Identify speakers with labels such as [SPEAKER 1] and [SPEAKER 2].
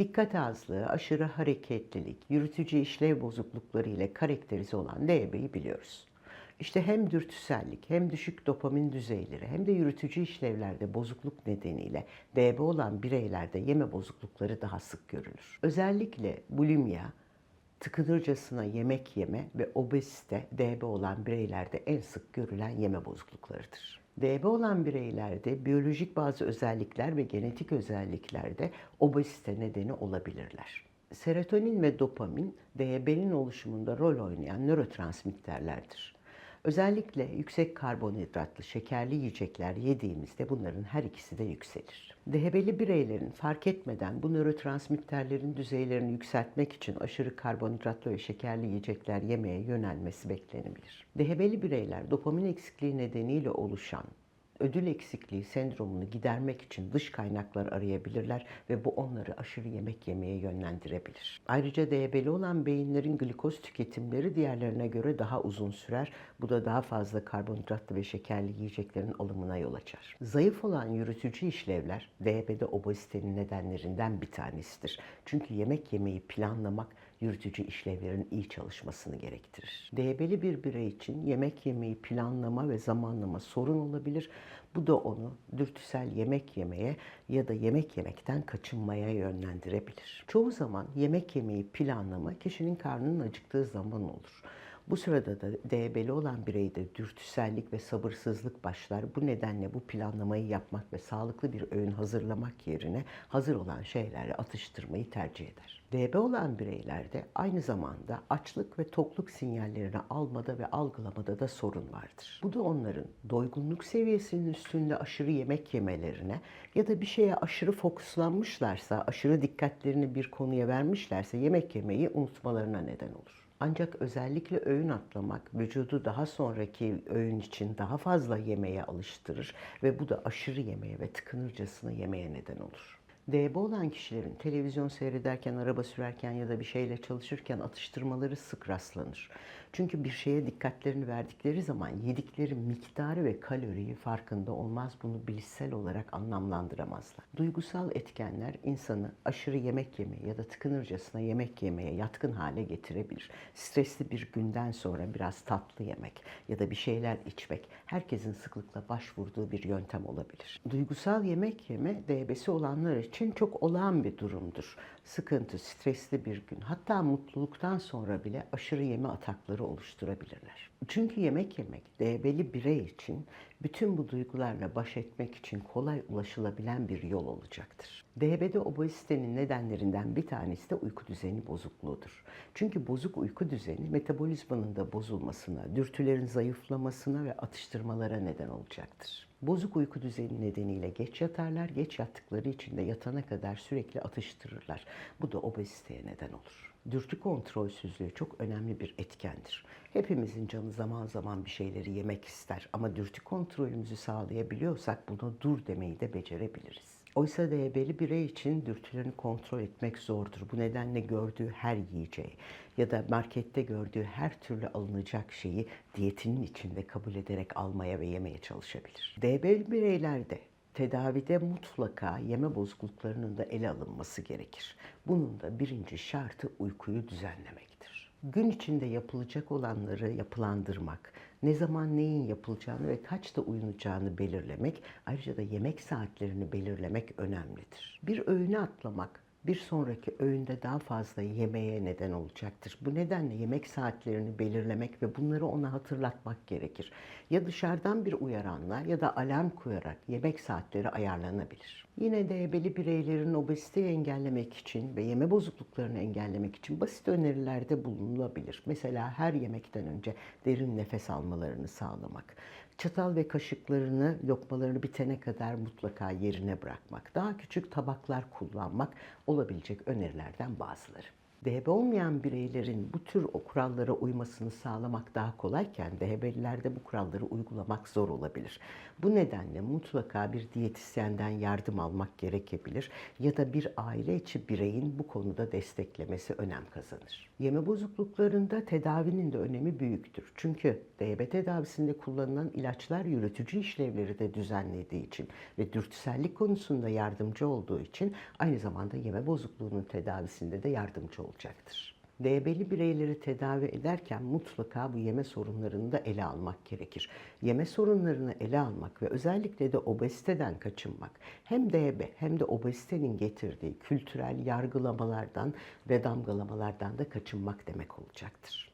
[SPEAKER 1] Dikkat azlığı, aşırı hareketlilik, yürütücü işlev bozuklukları ile karakterize olan DYB'yi biliyoruz. İşte hem dürtüsellik hem düşük dopamin düzeyleri hem de yürütücü işlevlerde bozukluk nedeniyle DB olan bireylerde yeme bozuklukları daha sık görülür. Özellikle bulimya, tıkınırcasına yemek yeme ve obezite DB olan bireylerde en sık görülen yeme bozukluklarıdır. DB olan bireylerde biyolojik bazı özellikler ve genetik özelliklerde obezite nedeni olabilirler. Serotonin ve dopamin DB'nin oluşumunda rol oynayan nörotransmitterlerdir. Özellikle yüksek karbonhidratlı, şekerli yiyecekler yediğimizde bunların her ikisi de yükselir. DHB'li bireylerin fark etmeden bu nörotransmitterlerin düzeylerini yükseltmek için aşırı karbonhidratlı ve şekerli yiyecekler yemeye yönelmesi beklenebilir. DHB'li bireyler dopamin eksikliği nedeniyle oluşan ödül eksikliği sendromunu gidermek için dış kaynaklar arayabilirler ve bu onları aşırı yemek yemeye yönlendirebilir. Ayrıca DHB'li olan beyinlerin glikoz tüketimleri diğerlerine göre daha uzun sürer. Bu da daha fazla karbonhidratlı ve şekerli yiyeceklerin alımına yol açar. Zayıf olan yürütücü işlevler DHB'de obezitenin nedenlerinden bir tanesidir. Çünkü yemek yemeyi planlamak yürütücü işlevlerin iyi çalışmasını gerektirir. DHB'li bir birey için yemek yemeyi planlama ve zamanlama sorun olabilir. Bu da onu dürtüsel yemek yemeye ya da yemek yemekten kaçınmaya yönlendirebilir. Çoğu zaman yemek yemeyi planlama kişinin karnının acıktığı zaman olur. Bu sırada da DHB'li olan bireyde dürtüsellik ve sabırsızlık başlar. Bu nedenle bu planlamayı yapmak ve sağlıklı bir öğün hazırlamak yerine hazır olan şeylerle atıştırmayı tercih eder. DB olan bireylerde aynı zamanda açlık ve tokluk sinyallerini almada ve algılamada da sorun vardır. Bu da onların doygunluk seviyesinin üstünde aşırı yemek yemelerine ya da bir şeye aşırı fokuslanmışlarsa, aşırı dikkatlerini bir konuya vermişlerse yemek yemeyi unutmalarına neden olur. Ancak özellikle öğün atlamak vücudu daha sonraki öğün için daha fazla yemeye alıştırır ve bu da aşırı yemeye ve tıkınırcasına yemeye neden olur. DB olan kişilerin televizyon seyrederken, araba sürerken ya da bir şeyle çalışırken atıştırmaları sık rastlanır. Çünkü bir şeye dikkatlerini verdikleri zaman yedikleri miktarı ve kaloriyi farkında olmaz. Bunu bilişsel olarak anlamlandıramazlar. Duygusal etkenler insanı aşırı yemek yemeye ya da tıkınırcasına yemek yemeye yatkın hale getirebilir. Stresli bir günden sonra biraz tatlı yemek ya da bir şeyler içmek herkesin sıklıkla başvurduğu bir yöntem olabilir. Duygusal yemek yeme DB'si olanlar için çok olağan bir durumdur. Sıkıntı, stresli bir gün hatta mutluluktan sonra bile aşırı yeme atakları oluşturabilirler. Çünkü yemek yemek DB'li birey için bütün bu duygularla baş etmek için kolay ulaşılabilen bir yol olacaktır. DB'de obezitenin nedenlerinden bir tanesi de uyku düzeni bozukluğudur. Çünkü bozuk uyku düzeni metabolizmanın da bozulmasına, dürtülerin zayıflamasına ve atıştırmalara neden olacaktır. Bozuk uyku düzeni nedeniyle geç yatarlar, geç yattıkları için de yatana kadar sürekli atıştırırlar. Bu da obeziteye neden olur. Dürtü kontrolsüzlüğü çok önemli bir etkendir. Hepimizin canı zaman zaman bir şeyleri yemek ister ama dürtü kontrolümüzü sağlayabiliyorsak buna dur demeyi de becerebiliriz. Oysa DB'li birey için dürtülerini kontrol etmek zordur. Bu nedenle gördüğü her yiyeceği ya da markette gördüğü her türlü alınacak şeyi diyetinin içinde kabul ederek almaya ve yemeye çalışabilir. DB'li bireylerde tedavide mutlaka yeme bozukluklarının da ele alınması gerekir. Bunun da birinci şartı uykuyu düzenlemektir. Gün içinde yapılacak olanları yapılandırmak, ne zaman neyin yapılacağını ve kaçta uyunacağını belirlemek, ayrıca da yemek saatlerini belirlemek önemlidir. Bir öğünü atlamak, bir sonraki öğünde daha fazla yemeye neden olacaktır. Bu nedenle yemek saatlerini belirlemek ve bunları ona hatırlatmak gerekir. Ya dışarıdan bir uyaranla ya da alarm koyarak yemek saatleri ayarlanabilir. Yine de ebeli bireylerin obeziteyi engellemek için ve yeme bozukluklarını engellemek için basit önerilerde bulunulabilir. Mesela her yemekten önce derin nefes almalarını sağlamak. Çatal ve kaşıklarını, lokmalarını bitene kadar mutlaka yerine bırakmak. Daha küçük tabaklar kullanmak olabilecek önerilerden bazıları. DHB olmayan bireylerin bu tür o kurallara uymasını sağlamak daha kolayken DHB'lilerde bu kuralları uygulamak zor olabilir. Bu nedenle mutlaka bir diyetisyenden yardım almak gerekebilir ya da bir aile içi bireyin bu konuda desteklemesi önem kazanır. Yeme bozukluklarında tedavinin de önemi büyüktür. Çünkü DHB tedavisinde kullanılan ilaçlar yürütücü işlevleri de düzenlediği için ve dürtüsellik konusunda yardımcı olduğu için aynı zamanda yeme bozukluğunun tedavisinde de yardımcı olacaktır. DB'li bireyleri tedavi ederken mutlaka bu yeme sorunlarını da ele almak gerekir. Yeme sorunlarını ele almak ve özellikle de obeziteden kaçınmak hem DB hem de obezitenin getirdiği kültürel yargılamalardan ve damgalamalardan da kaçınmak demek olacaktır.